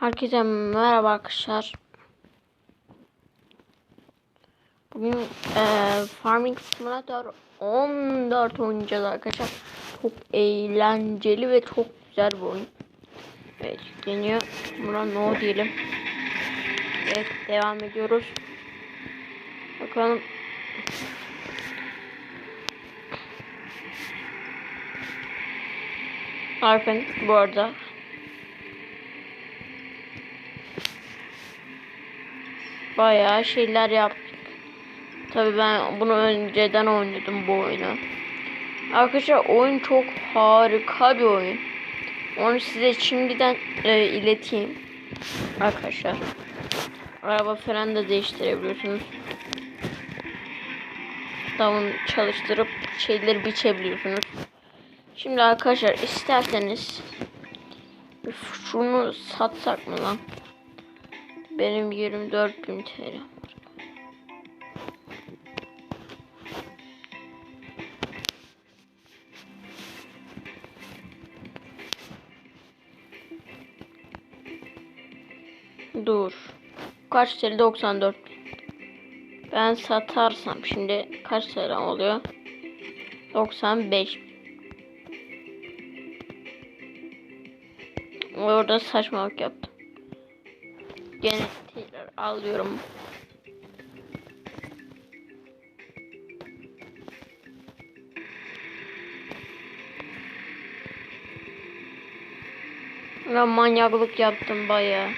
Herkese merhaba arkadaşlar. Bugün eee Farming Simulator 14 oynayacağız arkadaşlar. Çok eğlenceli ve çok güzel bir oyun. Evet yükleniyor. Buna no diyelim. Evet devam ediyoruz. Bakalım. Arfen bu arada bayağı şeyler yaptık. Tabii ben bunu önceden oynadım bu oyunu. Arkadaşlar oyun çok harika bir oyun. Onu size şimdiden e, ileteyim. Arkadaşlar. Araba fren de değiştirebiliyorsunuz. Davun çalıştırıp şeyleri biçebiliyorsunuz. Şimdi arkadaşlar isterseniz şunu satsak mı lan? Benim 24 bin TL. Dur. Kaç TL? 94 bin. Ben satarsam şimdi kaç TL oluyor? 95 bin. Orada saçmalık yaptım. Gene tekrar alıyorum. Ben manyaklık yaptım bayağı.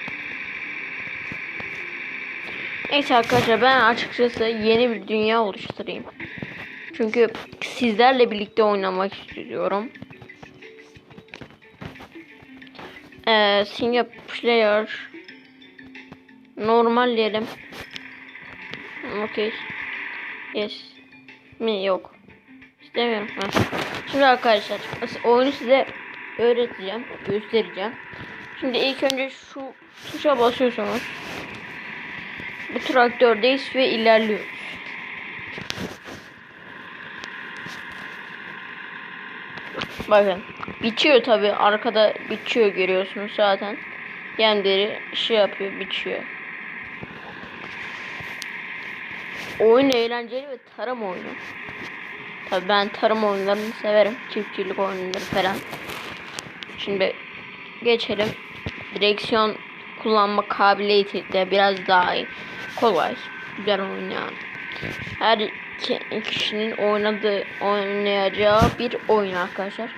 Neyse arkadaşlar ben açıkçası yeni bir dünya oluşturayım. Çünkü sizlerle birlikte oynamak istiyorum. Ee, single player normal diyelim. Okay. Yes. Mi yok. İstemiyorum. Ha. Şimdi arkadaşlar oyunu size öğreteceğim, göstereceğim. Şimdi ilk önce şu tuşa basıyorsunuz. Bu traktördeyiz ve ilerliyoruz. Bakın biçiyor tabi arkada biçiyor görüyorsunuz zaten. Yemleri şey yapıyor biçiyor. Oyun eğlenceli ve tarım oyunu. Tabi ben tarım oyunlarını severim. Çiftçilik oyunları falan. Şimdi geçelim. Direksiyon kullanma kabiliyeti de biraz daha iyi. Kolay. Güzel oyun yani. Her kişinin oynadığı, oynayacağı bir oyun arkadaşlar.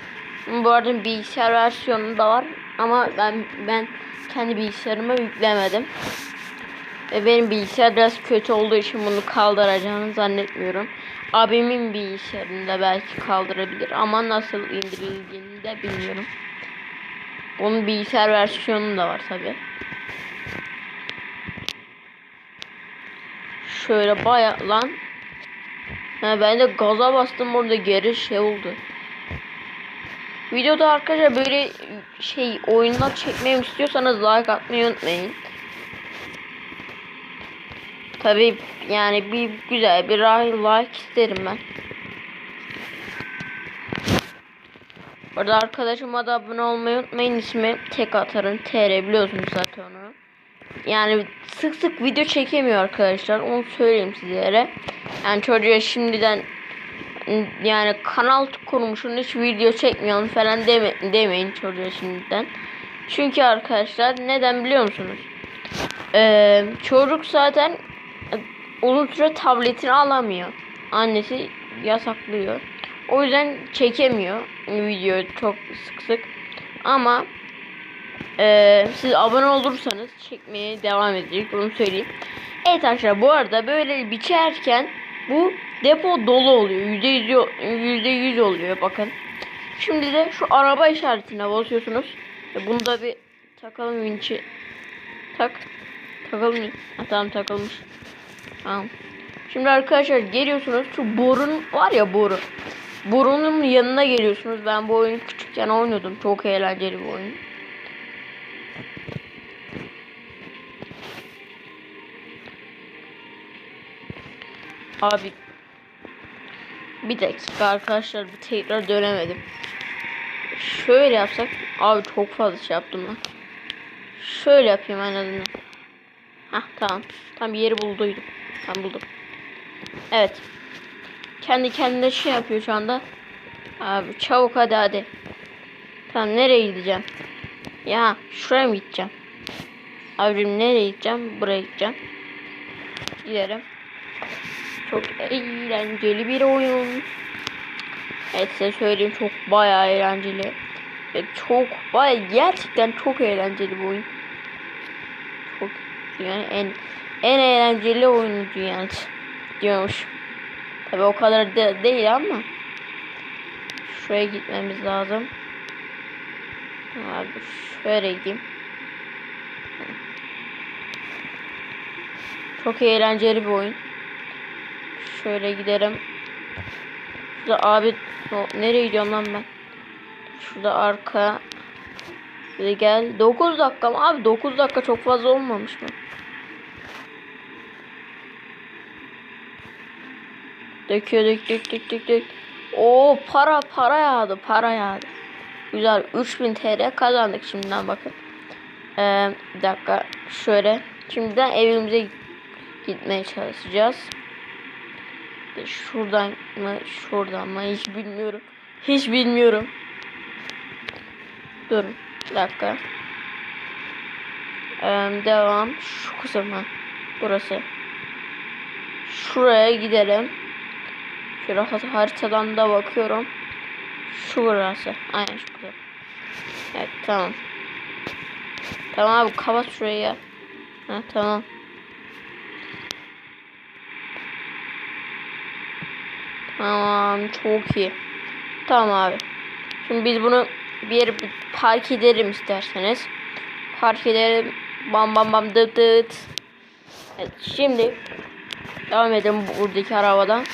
Bu arada bilgisayar versiyonu da var ama ben ben kendi bilgisayarıma yüklemedim. Ve benim bilgisayar biraz kötü olduğu için bunu kaldıracağını zannetmiyorum. Abimin bilgisayarında belki kaldırabilir ama nasıl indirildiğini de bilmiyorum. Onun bilgisayar versiyonu da var tabi. Şöyle baya lan. Ha, ben de gaza bastım orada geri şey oldu. Videoda arkadaşlar böyle şey oyunlar çekmemi istiyorsanız like atmayı unutmayın. Tabi yani bir güzel bir like isterim ben. Orada arkadaşıma da abone olmayı unutmayın. ismi tek atarın TR biliyorsunuz zaten onu. Yani sık sık video çekemiyor arkadaşlar. Onu söyleyeyim sizlere. Yani çocuğa şimdiden yani kanal kurmuşsun hiç video çekmiyorsun falan deme, demeyin çocuğa şimdiden. Çünkü arkadaşlar neden biliyor musunuz? Ee, çocuk zaten süre tabletini alamıyor. Annesi yasaklıyor. O yüzden çekemiyor video çok sık sık. Ama e, siz abone olursanız çekmeye devam edecek. Bunu söyleyeyim. Evet arkadaşlar bu arada böyle biçerken bu depo dolu oluyor. Yüzde yüz oluyor bakın. Şimdi de şu araba işaretine basıyorsunuz. Bunu da bir takalım vinçi. Tak. Takalım. Ha, tamam takılmış. Tamam. Şimdi arkadaşlar geliyorsunuz şu borun var ya boru. Borunun yanına geliyorsunuz. Ben bu oyunu küçükken oynuyordum. Çok eğlenceli bir oyun. Abi bir dakika arkadaşlar bir tekrar dönemedim. Şöyle yapsak abi çok fazla şey yaptım lan. Şöyle yapayım en azından. Hah tamam. Tam bir yeri bulduydum. Tam buldum. Evet. Kendi kendine şey yapıyor şu anda. Abi çabuk hadi hadi. Tamam nereye gideceğim? Ya şuraya mı gideceğim? Abicim nereye gideceğim? Buraya gideceğim. Giderim. Çok eğlenceli bir oyun. Evet size söyleyeyim çok bayağı eğlenceli. Ve çok bayağı gerçekten çok eğlenceli bir oyun. Yani en en eğlenceli oyunu yani diyormuş. Tabi o kadar de, değil ama şuraya gitmemiz lazım. Abi şöyle gideyim. Çok eğlenceli bir oyun. Şöyle giderim. Şurada abi nereye gidiyorum lan ben? Şurada arka. Şuraya gel. 9 dakika mı? Abi 9 dakika çok fazla olmamış mı? Döküyor dök dök dök dök dök. Oo para para yağdı para yağdı. Güzel 3000 TL kazandık şimdiden bakın. Ee, bir dakika şöyle. Şimdiden evimize gitmeye çalışacağız. Şuradan mı şuradan mı hiç bilmiyorum. Hiç bilmiyorum. Durun bir dakika. Ee, devam şu kısma. Burası. Şuraya gidelim. Şöyle haritadan da bakıyorum. Şu burası. Aynen şu kısım. Evet tamam. Tamam abi kapat şurayı ya. Ha tamam. Tamam çok iyi. Tamam abi. Şimdi biz bunu bir yere park edelim isterseniz. Park edelim. Bam bam bam dıt dıt. Evet şimdi devam edelim buradaki arabadan.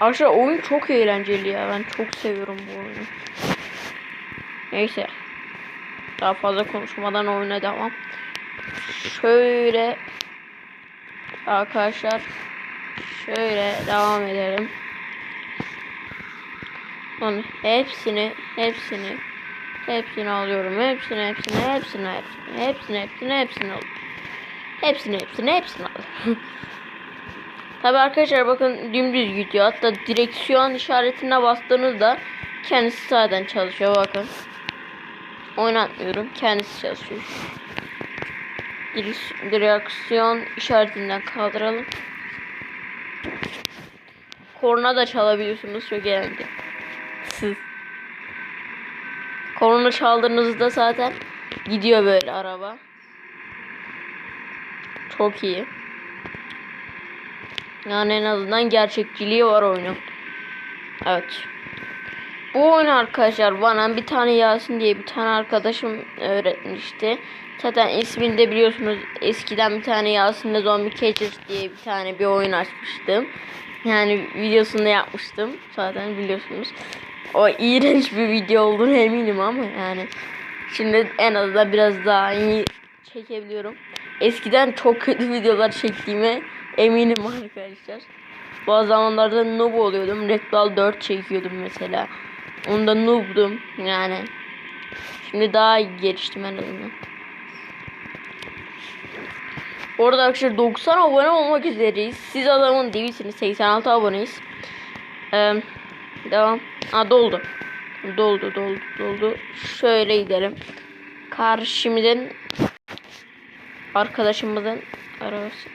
Arkadaşlar oyun çok eğlenceli ya. Ben çok seviyorum bu oyunu. Neyse. Daha fazla konuşmadan oyuna devam. Şöyle arkadaşlar şöyle devam edelim. Lan hepsini hepsini hepsini alıyorum. Hepsini hepsini hepsini hepsini hepsini hepsini hepsini alıyorum. Hepsini hepsini hepsini alıyorum. Tabi arkadaşlar bakın dümdüz gidiyor. Hatta direksiyon işaretine bastığınızda kendisi zaten çalışıyor bakın. Oynatmıyorum. Kendisi çalışıyor. Direksiyon işaretinden kaldıralım. Korna da çalabiliyorsunuz. Çok eğlenceli. Siz. Korna çaldığınızda zaten gidiyor böyle araba. Çok iyi. Yani en azından gerçekçiliği var oyunun. Evet. Bu oyun arkadaşlar bana bir tane Yasin diye bir tane arkadaşım öğretmişti. Zaten ismini de biliyorsunuz. Eskiden bir tane Yasin'le Zombie Catchers diye bir tane bir oyun açmıştım. Yani videosunu yapmıştım. Zaten biliyorsunuz. O iğrenç bir video olduğunu eminim ama yani. Şimdi en azından biraz daha iyi çekebiliyorum. Eskiden çok kötü videolar çektiğime eminim arkadaşlar. Bazı zamanlarda noob oluyordum. Rektal 4 çekiyordum mesela. Onda noob'dum yani. Şimdi daha geliştim en azından. Orada arkadaşlar 90 abone olmak üzereyiz. Siz adamın değilsiniz. 86 aboneyiz. Ee, devam. Ha doldu. Doldu doldu doldu. Şöyle gidelim. Karşımızın arkadaşımızın arabası.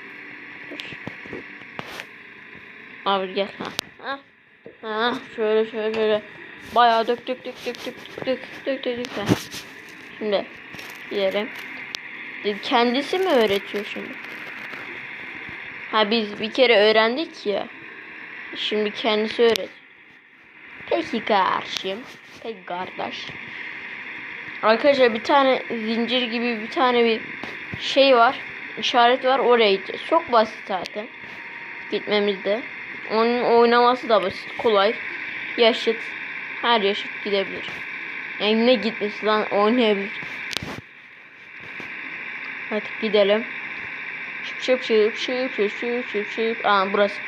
Abi gel ha. Ha. Ha şöyle şöyle şöyle. Bayağı dök dök dök dök dök dök dök dök dök. Şimdi gidelim. Kendisi mi öğretiyor şimdi? Ha biz bir kere öğrendik ya. Şimdi kendisi öğret. Peki karşım. Peki kardeş. Arkadaşlar bir tane zincir gibi bir tane bir şey var. işaret var oraya gideceğiz. Çok basit zaten. Gitmemizde. Onun oynaması da basit. Kolay. Yaşıt. Her yaşıt gidebilir. Yani ne gitmesi lan oynayabilir. Hadi gidelim. Şıp şıp şıp şıp şıp şıp şıp şıp. Aa burası.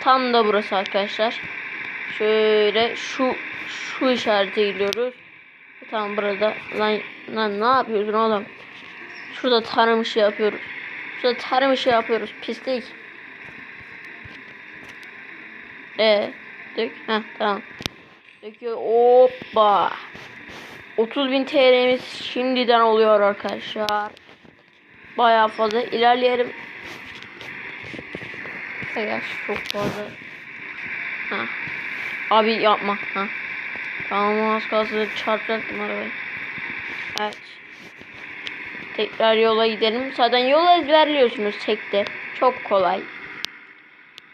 Tam da burası arkadaşlar. Şöyle şu şu işarete gidiyoruz. Tamam burada. Lan, lan ne yapıyorsun oğlum? Şurada tarım işi yapıyoruz. Şurada tarım işi yapıyoruz. Pislik. E dök. Heh tamam. Döküyor. Hoppa. 30.000 TL'miz şimdiden oluyor arkadaşlar. Bayağı fazla ilerleyelim. Hayır çok fazla. Ha. Abi yapma. Ha. Tamam az kalsın çarpacaktım arabayı. Evet. Tekrar yola gidelim. Zaten yola ezberliyorsunuz tekte. Çok kolay.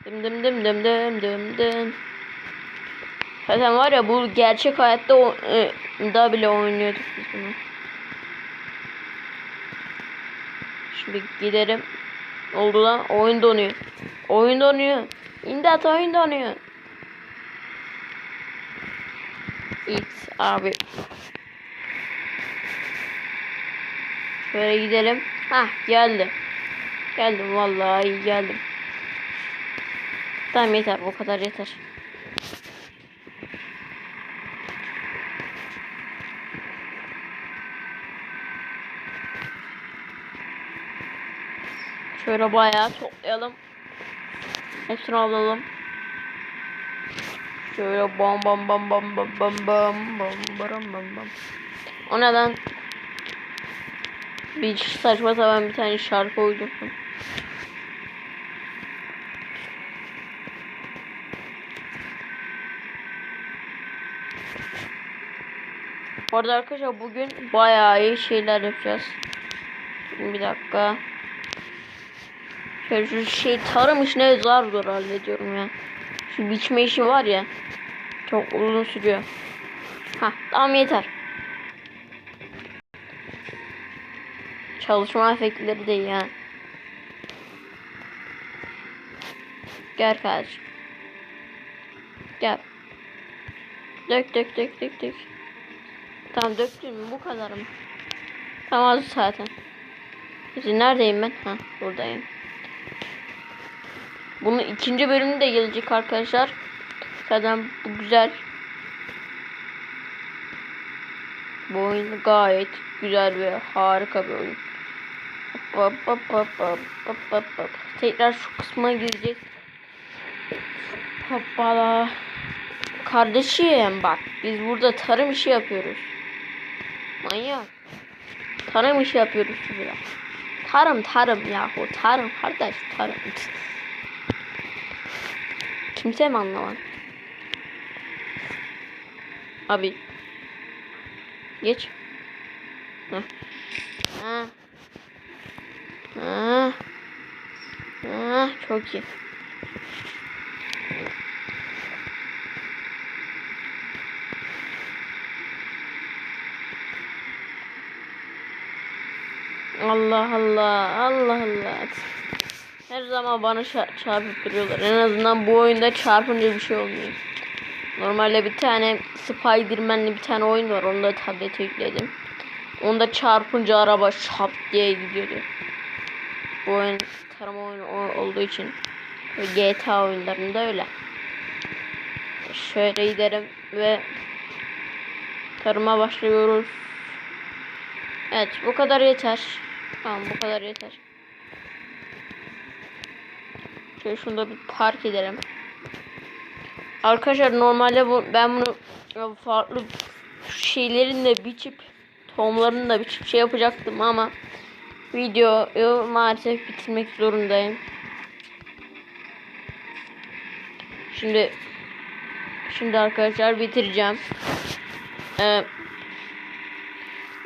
Dım dım dım dım dım dım dım. Zaten var ya bu gerçek hayatta o, e, da bile oynuyorduk biz bunu. Şimdi giderim. Oldu lan oyun donuyor. Oyun donuyor. İmdat oyun donuyor. X abi. Şöyle gidelim. Hah geldi. Geldim vallahi geldim. Tamam yeter bu kadar yeter. Şöyle bayağı toplayalım. Hepsini alalım. Şöyle bam bam bam bam bam bam bam bam bam bam bam. O neden? Bir saçma sapan bir tane şarkı uydurdum. Bu arada arkadaşlar bugün bayağı iyi şeyler yapacağız. Bir dakika. Şöyle şu şey tarım işine zar zor hallediyorum ya. Şu biçme işi var ya. Çok uzun sürüyor. Ha tamam yeter. Çalışma efektleri de ya. Gel kardeşim. Gel. Dök dök dök dök dök. Tamam döktün mü? Bu kadar mı? Tamam az zaten. Şimdi neredeyim ben? Ha buradayım. Bunun ikinci bölümü de gelecek arkadaşlar. Zaten bu güzel. Bu oyun gayet güzel ve harika bir oyun. Hop hop hop hop hop hop hop. Tekrar şu kısma gireceğiz. Hoppala. Kardeşim bak biz burada tarım işi yapıyoruz. Manyak. Tarım işi yapıyoruz burada. Tarım tarım yahu tarım kardeş tarım. Kimse mi anlamadı? Abi. Geç. Heh. Ha. Ha. Ha. Çok iyi. Allah Allah. Allah Allah. Her zaman bana ça- çarpıp duruyorlar. En azından bu oyunda çarpınca bir şey olmuyor. Normalde bir tane Spiderman'li bir tane oyun var. Onu da tablete yükledim. Onda çarpınca araba şap diye gidiyordu. Bu oyun tarama oyunu olduğu için GTA oyunlarında öyle. Şöyle giderim ve tarıma başlıyoruz. Evet bu kadar yeter. Tamam bu kadar yeter. Şöyle şunu da bir park edelim. Arkadaşlar normalde bu ben bunu farklı şeylerin de biçip tohumlarını da biçip şey yapacaktım ama videoyu maalesef bitirmek zorundayım. Şimdi şimdi arkadaşlar bitireceğim. Ee,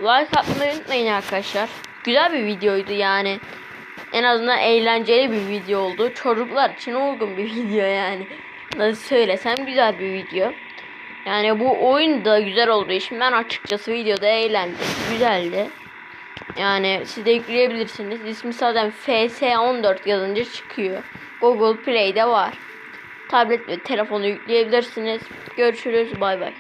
like atmayı unutmayın arkadaşlar. Güzel bir videoydu yani. En azından eğlenceli bir video oldu. Çocuklar için uygun bir video yani. Nasıl söylesem güzel bir video. Yani bu oyun da güzel olduğu için ben açıkçası videoda eğlendim. Güzeldi. Yani siz de yükleyebilirsiniz. İsmi zaten FS14 yazınca çıkıyor. Google Play'de var. Tablet ve telefonu yükleyebilirsiniz. Görüşürüz. Bay bay.